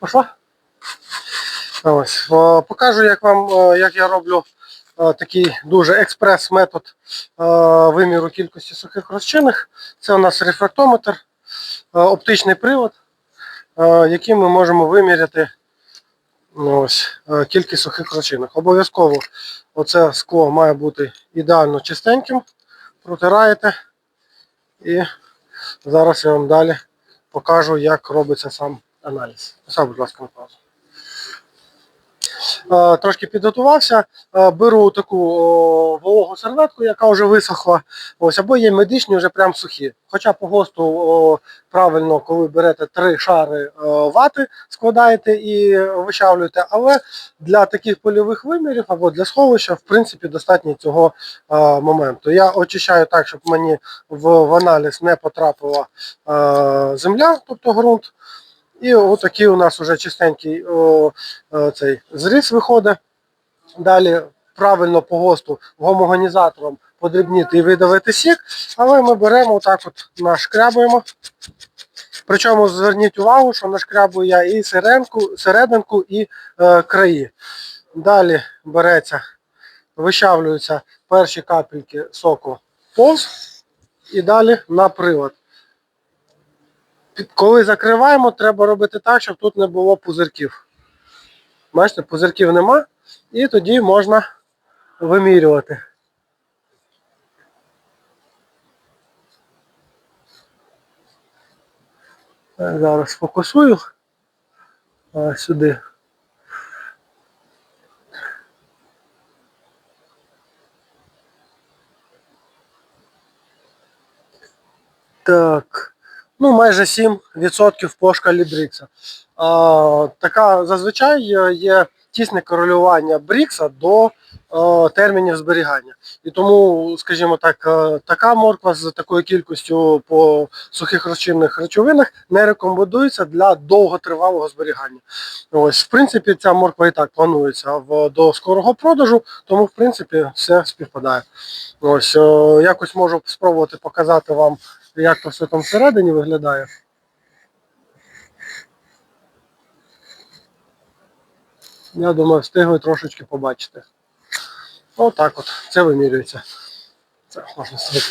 Пошла? Ось. о, Покажу, як вам, як я роблю такий дуже експрес-метод виміру кількості сухих розчинних. Це у нас рефрактометр, оптичний привод, е, яким ми можемо виміряти ну, ось, кількість сухих розчинних. Обов'язково оце скло має бути ідеально чистеньким. Протираєте і зараз я вам далі покажу, як робиться сам аналіз. Сам, будь ласка, на паузу. Е, Трошки підготувався, Е, беру таку вологу серветку, яка вже висохла. Ось, або є медичні, вже прям сухі. Хоча по ГОСТу правильно, коли берете три шари е, вати, складаєте і вичавлюєте, але для таких польових вимірів або для сховища, в принципі, достатньо цього моменту. Я очищаю так, щоб мені в, аналіз не потрапила земля, тобто ґрунт. І отакий у нас вже чистенький о, е, цей зріз виходить. Далі правильно по ГОСТу гомогенізатором подрібніти і видавити сік, але ми беремо отак от нашкрябуємо. Причому зверніть увагу, що нашкрябую я і серединку, серединку і е, краї. Далі береться, вичавлюються перші капельки соку повз і далі на привод. Коли закриваємо, треба робити так, щоб тут не було пузирків. Бачите, пузирків нема, і тоді можна вимірювати. Зараз фокусую сюди. Так. Ну, майже 7% по шкалі Брікса. А, така зазвичай є- є тісне корелювання Брікса до е, термінів зберігання. І тому, скажімо так, е, така морква з такою кількістю по сухих розчинних речовинах не рекомендується для довготривалого зберігання. Ось, в принципі, ця морква і так планується в, до скорого продажу, тому в принципі все співпадає. Ось, е, якось можу спробувати показати вам, як то все там всередині виглядає. Я думаю, встигли трошечки побачити. Отак от. Це вимірюється. Це можна ставити